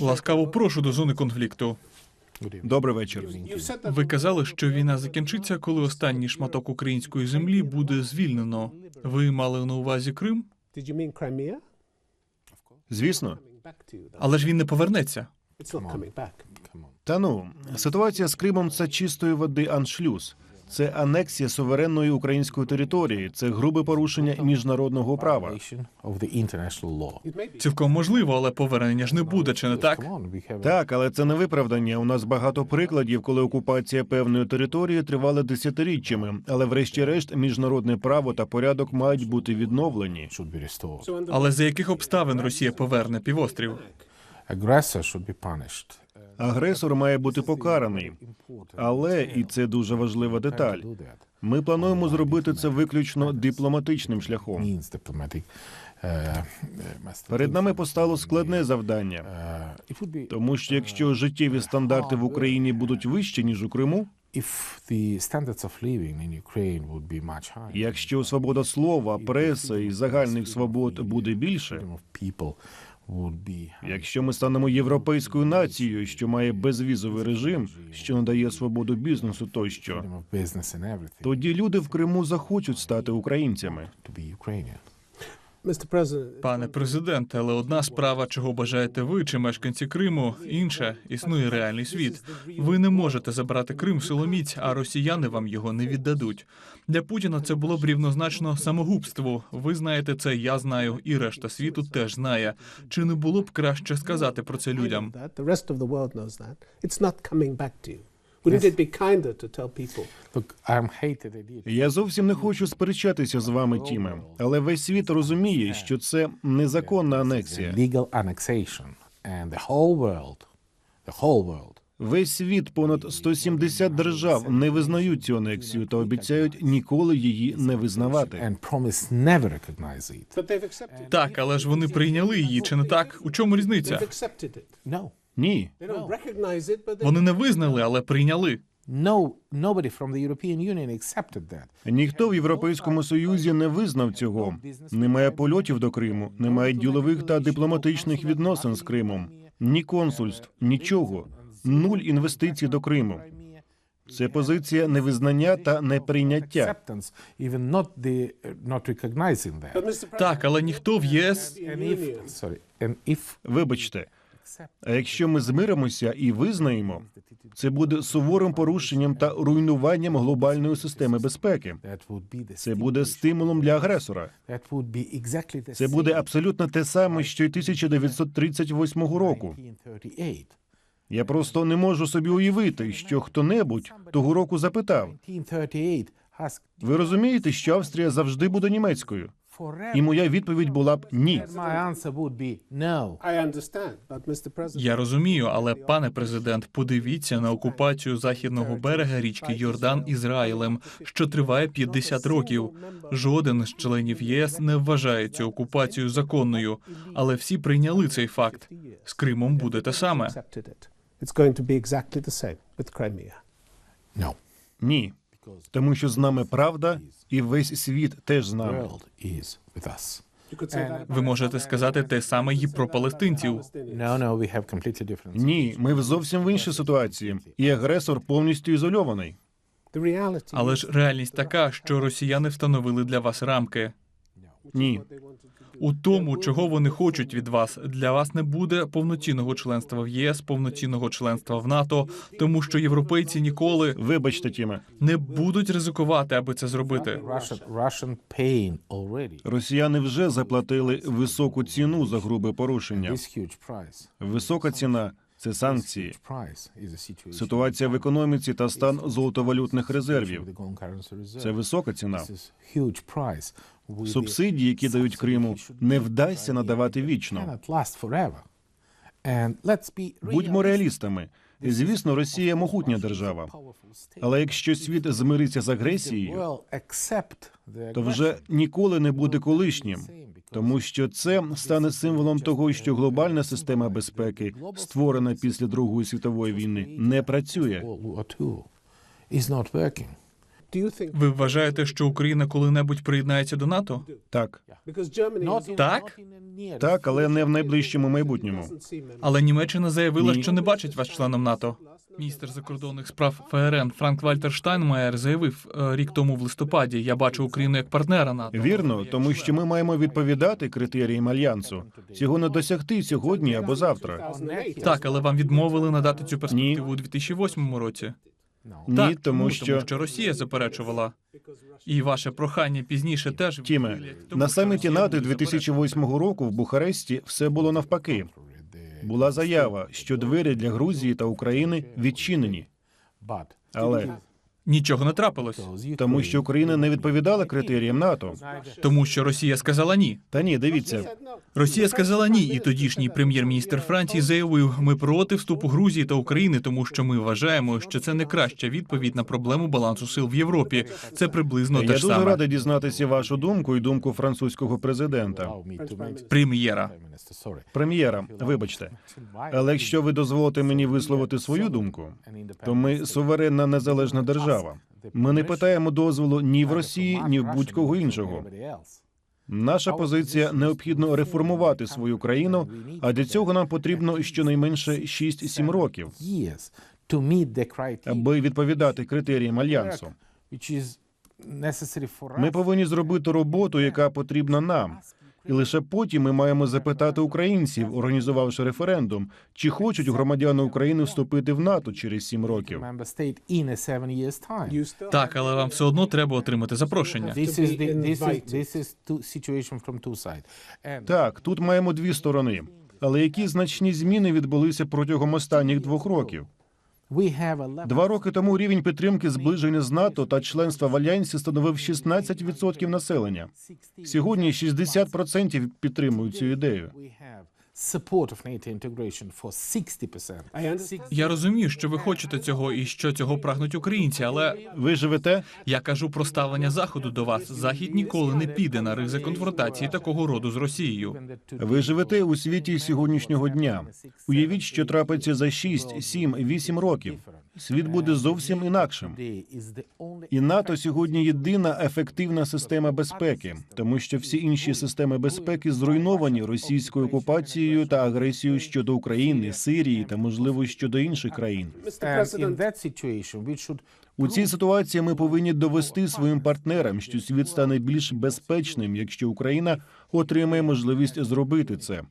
Ласкаво прошу до зони конфлікту. Добрий вечір. Ви казали, що війна закінчиться, коли останній шматок української землі буде звільнено. Ви мали на увазі Крим? Звісно. Але ж він не повернеться. Та ну, ситуація з Кримом це чистої води аншлюз. Це анексія суверенної української території, це грубе порушення міжнародного права. Цілком можливо, але повернення ж не буде, чи не так? Так, але це не виправдання. У нас багато прикладів, коли окупація певної території тривала десятиріччями, але врешті-решт міжнародне право та порядок мають бути відновлені. Але за яких обставин Росія поверне півострів? Aggressor should be punished. Агресор має бути покараний. Але і це дуже важлива деталь. Ми плануємо зробити це виключно дипломатичним шляхом. Перед нами постало складне завдання. Тому що якщо життєві стандарти в Україні будуть вищі ніж у Криму, якщо свобода слова, преси і загальних свобод буде більше, якщо ми станемо європейською нацією, що має безвізовий режим, що надає свободу бізнесу тощо, тоді люди в Криму захочуть стати українцями. Пане президенте, але одна справа, чого бажаєте ви чи мешканці Криму, інша існує реальний світ. Ви не можете забрати Крим силоміць, а росіяни вам його не віддадуть. Для Путіна це було б рівнозначно самогубству. Ви знаєте це, я знаю, і решта світу теж знає. Чи не було б краще сказати про це людям? Я зовсім не хочу сперечатися з вами, Тіме, але весь світ розуміє, що це незаконна анексія. Legal annexation, and the whole world, the whole world Весь світ, понад 170 держав, не визнають цю анексію та обіцяють ніколи її не визнавати. and promise never recognize it. But they've accepted. Так, але ж вони прийняли її, чи не так? У чому різниця? Ні, Вони не визнали, але прийняли. no, nobody from the European Union accepted that. ніхто в Європейському Союзі не визнав цього. Немає польотів до Криму, немає ділових та дипломатичних відносин з Кримом, ні консульств, нічого, нуль інвестицій до Криму. Це позиція невизнання та неприйняття. Так, але ніхто в ЄС Вибачте, а якщо ми змиримося і визнаємо, це буде суворим порушенням та руйнуванням глобальної системи безпеки. Це буде стимулом для агресора. Це буде абсолютно те саме, що й 1938 року. 1938. Я просто не можу собі уявити, що хто-небудь того року запитав: 1938 has ви розумієте, що Австрія завжди буде німецькою? І моя відповідь була б ні. Я розумію, але пане президент, подивіться на окупацію західного берега річки Йордан Ізраїлем, що триває 50 років. Жоден з членів ЄС не вважає цю окупацію законною, але всі прийняли цей факт. З Кримом буде те саме. Ні. Тому що з нами правда, і весь світ теж з нами. That. Ви можете сказати те саме і про палестинців. Ні, ми в зовсім в іншій ситуації, і агресор повністю ізольований. Але ж реальність така, що росіяни встановили для вас рамки. Ні, У тому, чого вони хочуть від вас, для вас не буде повноцінного членства в ЄС, повноцінного членства в НАТО, тому що європейці ніколи вибачте, Тіме. не будуть ризикувати, аби це зробити. Росіяни вже заплатили високу ціну за грубе порушення. Висока ціна це санкції, ситуація в економіці та стан золотовалютних резервів. Це висока ціна. Субсидії, які дають Криму, не вдасться надавати вічно. Будьмо реалістами. Звісно, Росія могутня держава. Але якщо світ змириться з агресією, то вже ніколи не буде колишнім, тому що це стане символом того, що глобальна система безпеки, створена після Другої світової війни, не працює. Ви вважаєте, що Україна коли-небудь приєднається до НАТО? Так, Так? так, але не в найближчому майбутньому. Але Німеччина заявила, Ні. що не бачить вас членом НАТО. Міністр закордонних справ ФРН Франк Вальтер Штайнмаєр заявив е, рік тому в листопаді: я бачу Україну як партнера НАТО. Вірно, тому що ми маємо відповідати критеріям альянсу. Цього не досягти сьогодні або завтра. 2008. Так, але вам відмовили надати цю перспективу у 2008 році. Ні, так, тому тому що що Росія заперечувала. І ваше прохання пізніше теж Тіме, тому на саміті НАТО буде 2008 року в Бухаресті все було навпаки. Була заява, що двері для Грузії та України відчинені, але. Нічого не трапилось, тому, що Україна не відповідала критеріям НАТО. тому що Росія сказала ні. Та ні, дивіться, Росія сказала ні, і тодішній прем'єр-міністр Франції заявив: ми проти вступу Грузії та України, тому що ми вважаємо, що це не краща відповідь на проблему балансу сил в Європі. Це приблизно я те ж дуже саме. радий дізнатися вашу думку і думку французького президента. Прем'єра. Прем'єра, вибачте, але якщо ви дозволите мені висловити свою думку, то ми суверенна незалежна держава. Ми не питаємо дозволу ні в Росії, ні в будь-кого іншого. Наша позиція необхідно реформувати свою країну, а для цього нам потрібно щонайменше 6-7 років, аби відповідати критеріям альянсу. Ми повинні зробити роботу, яка потрібна нам. І лише потім ми маємо запитати українців, організувавши референдум, чи хочуть громадяни України вступити в НАТО через сім років. Так, але вам все одно треба отримати запрошення. Так, тут маємо дві сторони. Але які значні зміни відбулися протягом останніх двох років? Два роки тому рівень підтримки зближення з НАТО та членства в альянсі становив 16% населення. Сьогодні 60% підтримують цю ідею. We have support of NATO integration for 60%. I understand. Я розумію, що ви хочете цього і що цього прагнуть українці, але Ви живете? я кажу про ставлення заходу до вас. Захід ніколи не піде на ризик конфронтації такого роду з Росією. Ви живете у світі сьогоднішнього дня. Уявіть, що трапиться за 6, 7, 8 років. Світ буде зовсім інакшим. І НАТО сьогодні єдина ефективна система безпеки, тому що всі інші системи безпеки зруйновані російською окупацією та агресією щодо України, Сирії та можливо щодо інших країн. У цій ситуації ми повинні довести своїм партнерам, що світ стане більш безпечним, якщо Україна отримає можливість зробити це.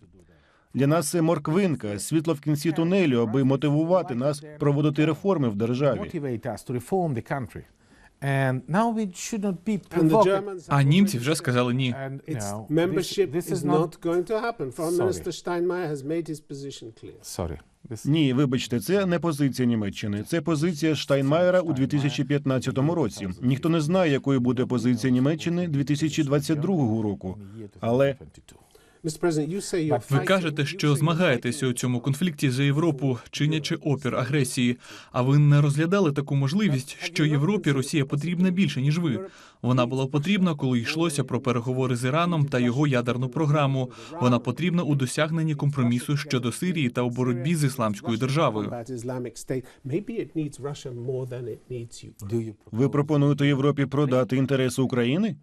Для нас це морквинка, світло в кінці тунелю, аби мотивувати нас проводити реформи в державі. А німці вже сказали ні. Ні, вибачте, це не позиція Німеччини. Це позиція Штайнмаєра у 2015 році. Ніхто не знає, якою буде позиція Німеччини 2022 року. Але Mr. President, you say you're Ви кажете, що змагаєтеся у цьому конфлікті за Європу, чинячи опір агресії. А ви не розглядали таку можливість, що Європі Росія потрібна більше ніж ви. Вона була потрібна, коли йшлося про переговори з Іраном та його ядерну програму. Вона потрібна у досягненні компромісу щодо Сирії та у боротьбі з ісламською державою. Ви пропонуєте Європі продати інтереси України?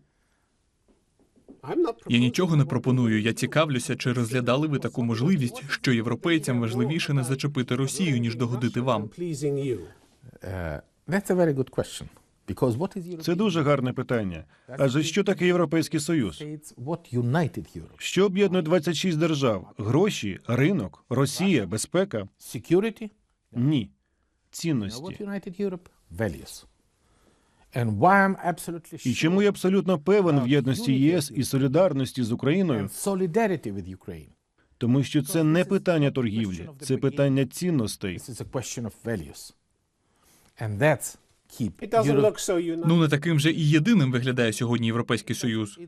I'm Я нічого не пропоную. Я цікавлюся, чи розглядали ви таку можливість, що європейцям важливіше не зачепити Росію, ніж догодити вам. Europe? Це дуже гарне питання. Адже що таке Європейський Союз? Що об'єднує 26 держав? Гроші, ринок, Росія, безпека? Ні. Цінності. І чому я абсолютно певен в єдності єС і солідарності з Україною? Тому що це не питання торгівлі, це питання цінностей. This is a question of values. And that's keep It doesn't Europe. look so united. Ну не таким же і єдиним виглядає сьогодні Європейський Союз.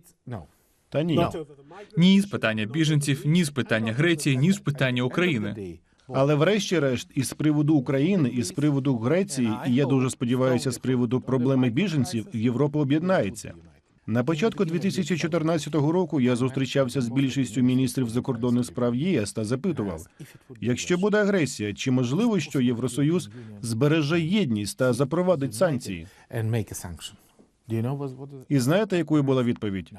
Та ні. Ні з питання біженців, ні з питання Греції, ні з питання України. Але врешті-решт, і з приводу України, і з приводу Греції, і я дуже сподіваюся, з приводу проблеми біженців, Європа об'єднається. На початку 2014 року я зустрічався з більшістю міністрів закордонних справ ЄС та запитував: якщо буде агресія, чи можливо, що Євросоюз збереже єдність та запровадить санкції? І знаєте, якою була відповідь?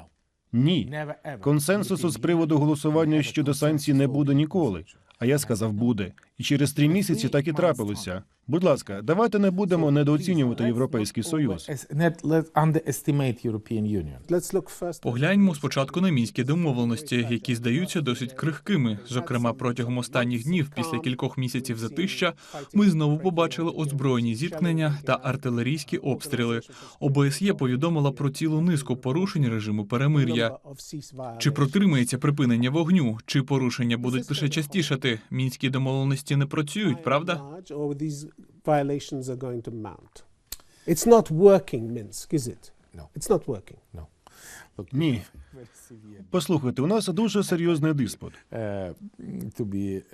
Ні. Консенсусу з приводу голосування щодо санкцій не буде ніколи. А я сказав, буде. І через три місяці так і трапилося. Будь ласка, давайте не будемо недооцінювати Європейський Союз. Погляньмо спочатку на мінські домовленості, які здаються досить крихкими. Зокрема, протягом останніх днів, після кількох місяців затища, ми знову побачили озброєні зіткнення та артилерійські обстріли. ОБСЄ повідомила про цілу низку порушень режиму перемир'я. Чи протримається припинення вогню, чи порушення будуть лише частішати? Мінські домовленості не працюють, правда? large, or these violations are going to mount. It's not working, Minsk, is it? No. It's not working. No. Ні. Послухайте, у нас дуже серйозний диспут. uh.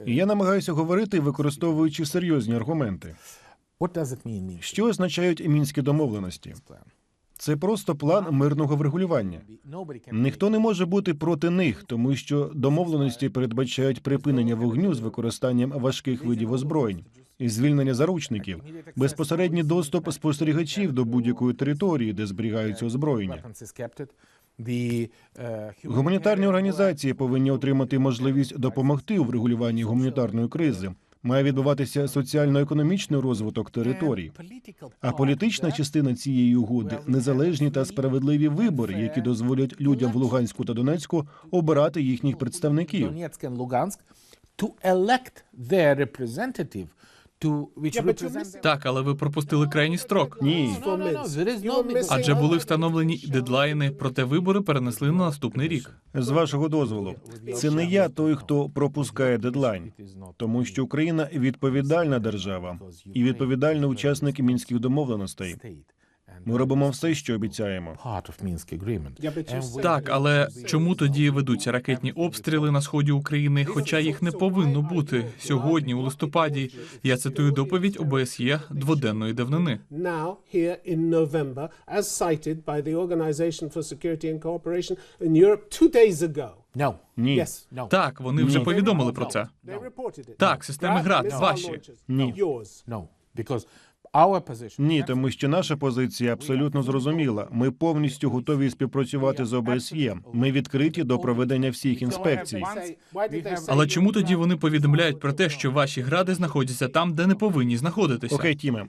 І я намагаюся говорити, використовуючи серйозні аргументи. Що означають мінські домовленості? Це просто план мирного врегулювання. Ніхто не може бути проти них, тому що домовленості передбачають припинення вогню з використанням важких видів озброєнь, і звільнення заручників, безпосередній доступ спостерігачів до будь-якої території, де зберігаються озброєння. Гуманітарні організації повинні отримати можливість допомогти у врегулюванні гуманітарної кризи. Має відбуватися соціально-економічний розвиток територій. А політична частина цієї угоди незалежні та справедливі вибори, які дозволять людям в Луганську та Донецьку обирати їхніх представників. Луганськ to elect their representative Так, але ви пропустили крайній строк. Ні, Адже були встановлені дедлайни, проте вибори перенесли на наступний рік. з вашого дозволу, це не я той, хто пропускає дедлайн, тому що Україна відповідальна держава і відповідальний учасник мінських домовленостей. Ми робимо все, що обіцяємо. Так, але чому тоді ведуться ракетні обстріли на сході України, хоча їх не повинно бути сьогодні, у листопаді? Я цитую доповідь ОБСЄ дводенної давнини. now here in November, as cited by the Organization for Security and Cooperation in Europe two days ago. No, Ні, no. Так, вони вже повідомили про це. It. Так, системи ГРАД, ваші. Ні. No. Ні, тому що наша позиція абсолютно зрозуміла. Ми повністю готові співпрацювати з ОБСЄ. Ми відкриті до проведення всіх інспекцій. Але чому тоді вони повідомляють про те, що ваші гради знаходяться там, де не повинні знаходитися? Окей, Тіме,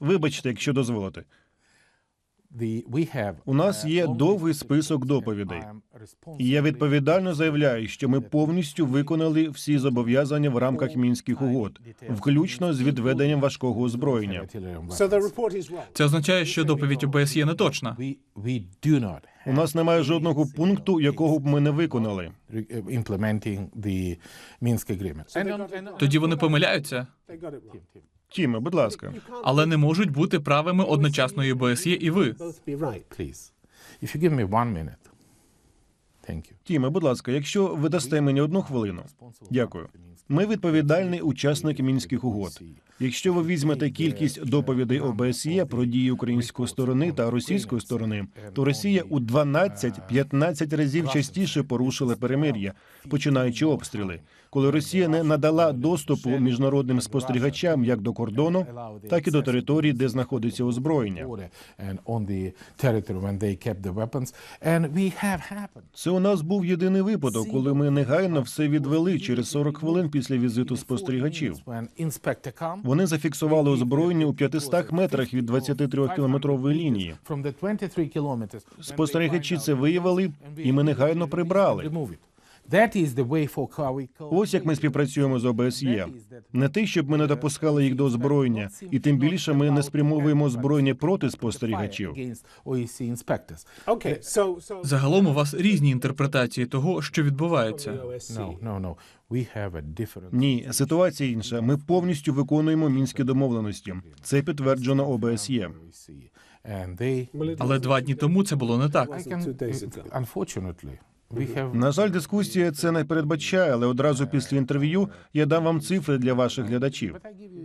вибачте, якщо дозволите. У нас uh, є довгий список доповідей. І я відповідально заявляю, що ми повністю виконали всі зобов'язання в рамках мінських угод, включно з відведенням важкого озброєння. Це означає, що доповідь ОБСЄ не точна. У нас немає жодного пункту, якого б ми не виконали. Тоді вони помиляються. Тіме, будь ласка, але не можуть бути правими одночасно і ОБСЄ, і ви. If you give me one minute. Тіме, будь ласка, якщо ви дасте мені одну хвилину. Дякую. Ми відповідальний учасник мінських угод. Якщо ви візьмете кількість доповідей ОБСЄ про дії української сторони та російської сторони, то Росія у 12-15 разів частіше порушила перемир'я, починаючи обстріли, коли Росія не надала доступу міжнародним спостерігачам як до кордону, так і до території, де знаходиться озброєння. Це у нас був єдиний випадок, коли ми негайно все відвели через 40 хвилин після візиту спостерігачів. Вони зафіксували озброєння у 500 метрах від 23-кілометрової лінії. from the 23. Спостерігачі це виявили, і ми негайно прибрали. Remove it. That is the way for how we call Ось як ми співпрацюємо з ОБСЄ. Не те, щоб ми не допускали їх до озброєння, і тим більше ми не спрямовуємо озброєння проти спостерігачів. so so Загалом у вас різні інтерпретації того, що відбувається. Different. Ні, ситуація інша. Ми повністю виконуємо мінські домовленості. Це підтверджено ОБСЄ. Але два дні тому це було не так. На жаль, дискусія це не передбачає, але одразу після інтерв'ю я дам вам цифри для ваших глядачів.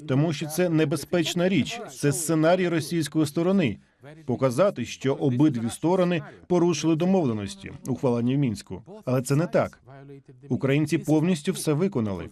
Тому що це небезпечна річ. Це сценарій російської сторони. Показати, що обидві сторони порушили домовленості, ухвалені в мінську. Але це не так. Українці повністю все виконали.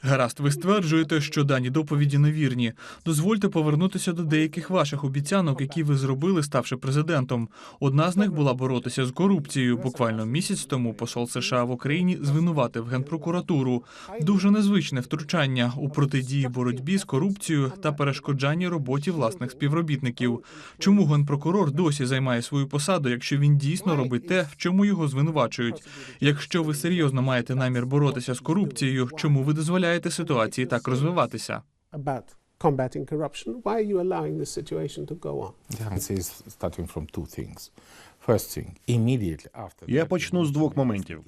Гаразд, ви стверджуєте, що дані доповіді невірні. Дозвольте повернутися до деяких ваших обіцянок, які ви зробили, ставши президентом. Одна з них була боротися з корупцією. Буквально місяць тому посол США в Україні звинуватив генпрокуратуру. Дуже незвичне втручання у протидії боротьбі з корупцією та перешкоджанні роботі власних співробітників. Чому генпрокурор досі займає свою посаду, якщо він дійсно робить те, в чому його звинувачують? Якщо ви серйозно маєте намір боротися з корупцією, чому ви дозволяєте ситуації так розвиватися? combating corruption. Why are you allowing this situation to go on? The answer is starting from two things. Я почну з двох моментів.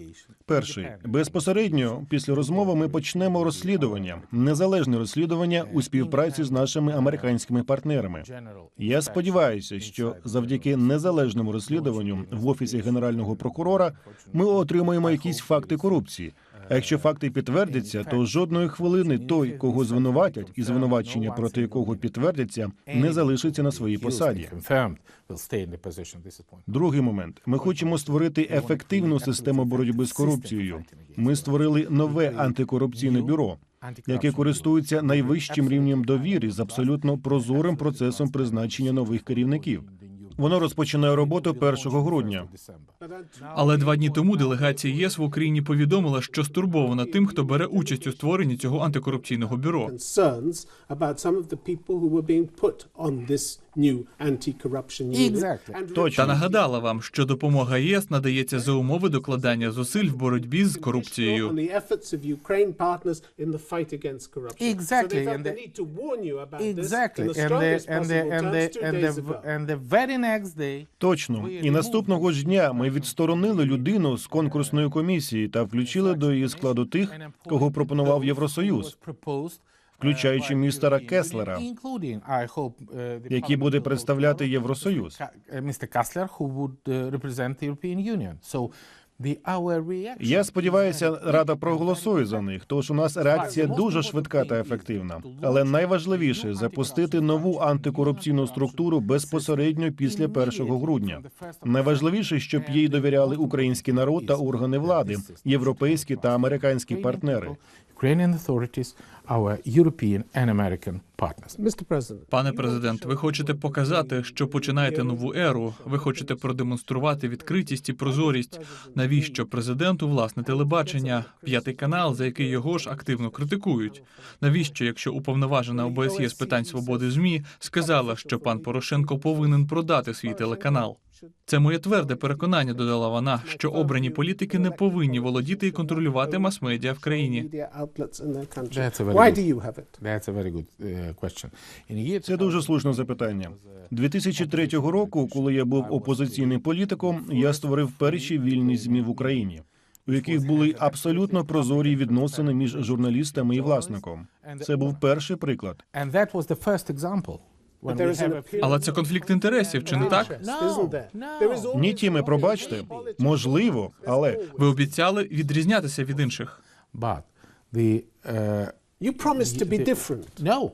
Перший безпосередньо після розмови ми почнемо розслідування, незалежне розслідування у співпраці з нашими американськими партнерами. Я сподіваюся, що завдяки незалежному розслідуванню в офісі генерального прокурора ми отримаємо якісь факти корупції. А якщо факти підтвердяться, то жодної хвилини той, кого звинуватять, і звинувачення проти якого підтвердяться, не залишиться на своїй посаді. Другий момент: ми хочемо створити ефективну систему боротьби з корупцією. Ми створили нове антикорупційне бюро, яке користується найвищим рівнем довіри з абсолютно прозорим процесом призначення нових керівників. Воно розпочинає роботу 1 грудня. Але два дні тому делегація ЄС в Україні повідомила, що стурбована тим, хто бере участь у створенні цього антикорупційного бюро. Та нагадала вам, що допомога ЄС надається за умови докладання зусиль в боротьбі з корупцією. Exactly, and the Exactly. And and and and and very next day Точно, і наступного ж дня ми відсторонили людину з конкурсної комісії та включили до її складу тих, кого пропонував Євросоюз, включаючи містера Кеслера, який буде представляти Євросоюз. Reaction. Я сподіваюся, рада проголосує за них. Тож у нас реакція дуже швидка та ефективна. Але найважливіше запустити нову антикорупційну структуру безпосередньо після 1 грудня. Найважливіше, щоб їй довіряли український народ та органи влади, європейські та американські партнери. Пане президент, ви хочете показати, що починаєте нову еру. Ви хочете продемонструвати відкритість і прозорість. Навіщо президенту власне телебачення, п'ятий канал, за який його ж активно критикують? Навіщо, якщо уповноважена ОБСЄ з питань свободи змі сказала, що пан Порошенко повинен продати свій телеканал? Це моє тверде переконання, додала вона, що обрані політики не повинні володіти і контролювати мас-медіа в країні. uh, Це дуже слушне запитання. 2003 року, коли я був опозиційним політиком, я створив перші вільні змі в Україні, у яких були абсолютно прозорі відносини між журналістами і власником. Це був перший приклад. Але це конфлікт інтересів, чи не так? Ні, Тіме, пробачте, можливо, але Ви обіцяли відрізнятися від інших. But the uh, You promised to be different. no,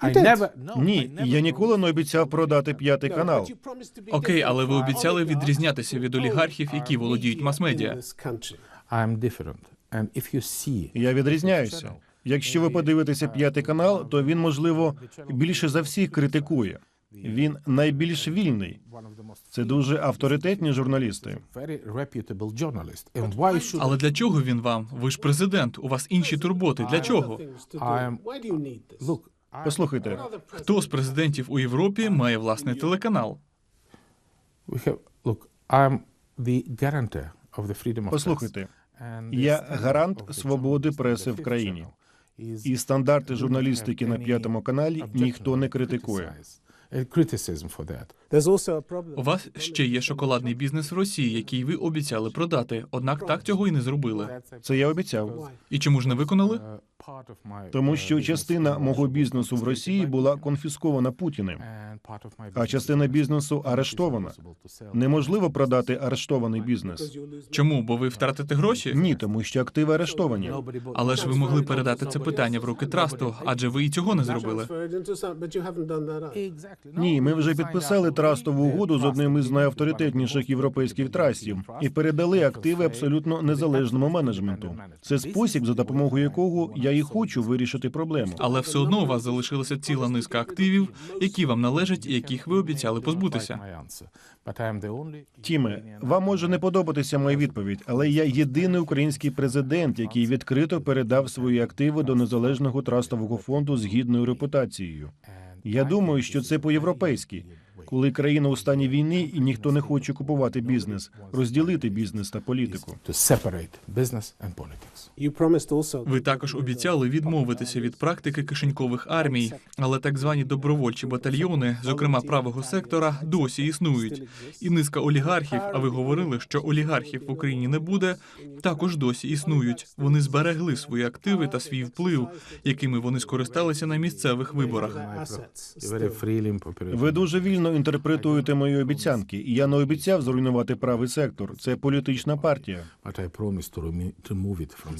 I did. never. No, I ні, я ніколи не обіцяв продати п'ятий No, канал. Окей, але ви обіцяли відрізнятися від олігархів, які володіють мас-медіа. in this country. I'm different. And if you see Я відрізняюся. Якщо ви подивитеся п'ятий канал, то він, можливо, більше за всіх критикує. Він найбільш вільний. Це дуже авторитетні журналісти. Але для чого він вам? Ви ж президент. У вас інші турботи. Для чого? Послухайте, Хто з президентів у Європі має власний телеканал? Послухайте, я гарант свободи преси в країні. І стандарти журналістики на п'ятому каналі ніхто не критикує. У вас ще є шоколадний бізнес в Росії, який ви обіцяли продати. Однак так цього і не зробили. Це я обіцяв. І чому ж не виконали? Тому що частина мого бізнесу в Росії була конфіскована Путіним, а частина бізнесу арештована. Неможливо продати арештований бізнес. Чому? Бо ви втратите гроші? Ні, тому що активи арештовані. Але ж ви могли передати це питання в руки трасту, адже ви і цього не зробили. Ні, ми вже підписали трастову угоду з одним із найавторитетніших європейських трастів і передали активи абсолютно незалежному менеджменту. Це спосіб, за допомогою якого я і хочу вирішити проблему. Але все одно у вас залишилася ціла низка активів, які вам належать і яких ви обіцяли позбутися. Тіме, вам може не подобатися моя відповідь, але я єдиний український президент, який відкрито передав свої активи до незалежного трастового фонду з гідною репутацією. Я думаю, що це по-європейськи, коли країна у стані війни і ніхто не хоче купувати бізнес, розділити бізнес та політику. Ви також обіцяли відмовитися від практики кишенькових армій, але так звані добровольчі батальйони, зокрема правого сектора, досі існують. І низка олігархів. А ви говорили, що олігархів в Україні не буде. Також досі існують. Вони зберегли свої активи та свій вплив, якими вони скористалися на місцевих виборах. Ви дуже вільно інтерпретуєте мої обіцянки, і я не обіцяв зруйнувати правий сектор. Це політична партія.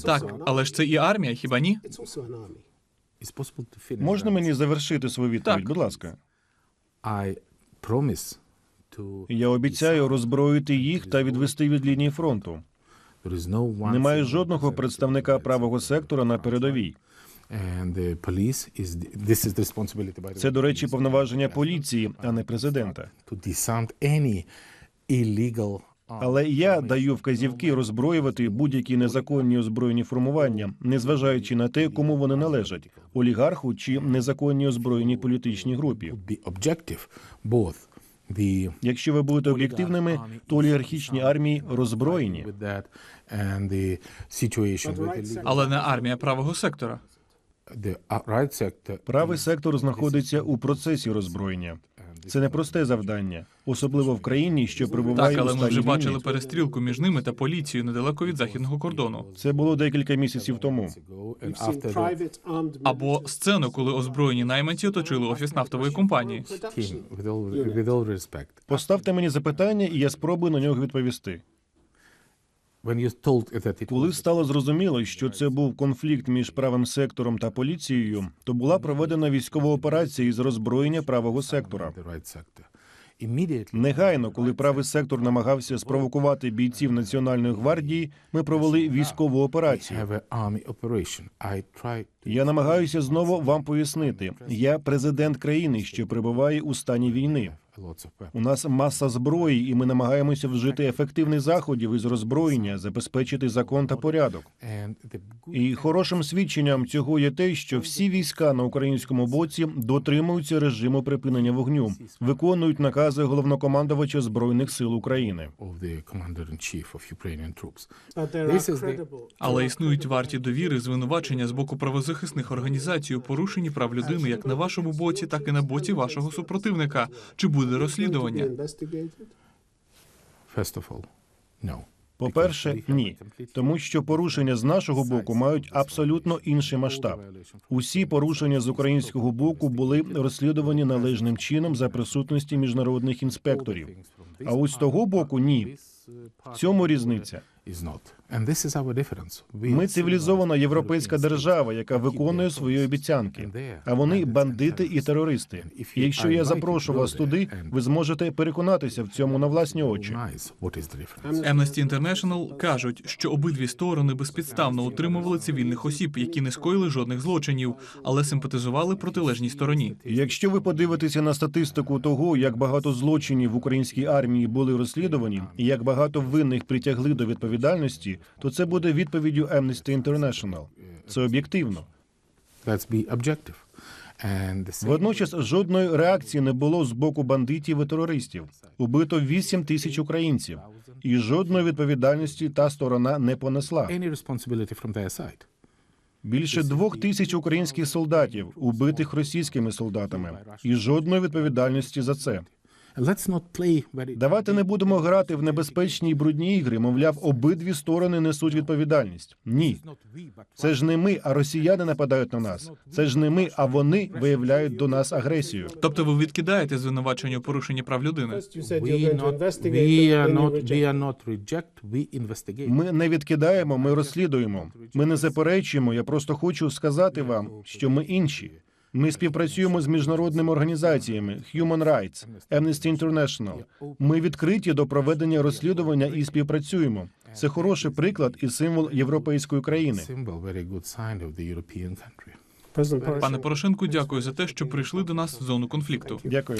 Так, але ж це і армія, хіба ні? Можна мені завершити свою відповідь? Так. Будь ласка. Я обіцяю роззброїти їх та відвести від лінії фронту. Немає жодного представника правого сектора на передовій. And the police is the- this is the responsibility by the Це, до речі, повноваження поліції, а не президента. illegal Але я даю вказівки роззброювати будь-які незаконні озброєні формування, незважаючи на те, кому вони належать олігарху чи незаконній озброєній політичній групі. Якщо ви будете об'єктивними, то олігархічні армії роззброєні. Але не армія правого сектора. Правий сектор знаходиться у процесі роззброєння. Це непросте завдання, особливо в країні, що перебуває Так, у але ми вже війни. бачили перестрілку між ними та поліцією недалеко від західного кордону. Це було декілька місяців тому. Або сцену, коли озброєні найманці оточили офіс нафтової компанії. Поставте мені запитання, і я спробую на нього відповісти. when you told that it Коли стало зрозуміло, що це був конфлікт між правим сектором та поліцією, то була проведена військова операція із роззброєння правого сектора. Негайно, коли правий сектор намагався спровокувати бійців національної гвардії, ми провели військову операцію. Я намагаюся знову вам пояснити. Я президент країни, що перебуває у стані війни. У нас маса зброї, і ми намагаємося вжити ефективних заходів із роззброєння, забезпечити закон та порядок. І хорошим свідченням цього є те, що всі війська на українському боці дотримуються режиму припинення вогню, виконують накази головнокомандувача збройних сил України. Але існують варті довіри звинувачення з боку правозахисних організацій у порушенні прав людини як на вашому боці, так і на боці вашого супротивника. Чи буде Going розслідування? По-перше, ні, тому що порушення з нашого боку мають абсолютно інший масштаб. Усі порушення з українського боку були розслідувані належним чином за присутності міжнародних інспекторів. А ось з того боку ні. В цьому різниця. Ми цивілізована європейська держава, яка виконує свої обіцянки. А вони бандити і терористи. І якщо я запрошу вас туди, ви зможете переконатися в цьому на власні очі. Amnesty International кажуть, що обидві сторони безпідставно утримували цивільних осіб, які не скоїли жодних злочинів, але симпатизували протилежній стороні. Якщо ви подивитеся на статистику того, як багато злочинів в українській армії були розслідувані, і як багато винних притягли до відповідальності, то це буде відповіддю Amnesty International. Це об'єктивно. Водночас жодної реакції не було з боку бандитів і терористів. Убито 8 тисяч українців, і жодної відповідальності та сторона не понесла. Більше двох тисяч українських солдатів убитих російськими солдатами, і жодної відповідальності за це. Let's not. Давайте не будемо грати в небезпечні й брудні ігри. Мовляв, обидві сторони несуть відповідальність. Ні, це ж не ми, а росіяни нападають на нас. Це ж не ми, а вони виявляють до нас агресію. Тобто ви відкидаєте звинувачення у порушенні прав людини? Ми не відкидаємо, ми розслідуємо. Ми не заперечуємо. Я просто хочу сказати вам, що ми інші. Ми співпрацюємо з міжнародними організаціями Human Rights, Amnesty International. Ми відкриті до проведення розслідування і співпрацюємо. Це хороший приклад і символ європейської країни. Пане. Порошенку, дякую за те, що прийшли до нас в зону конфлікту. Дякую.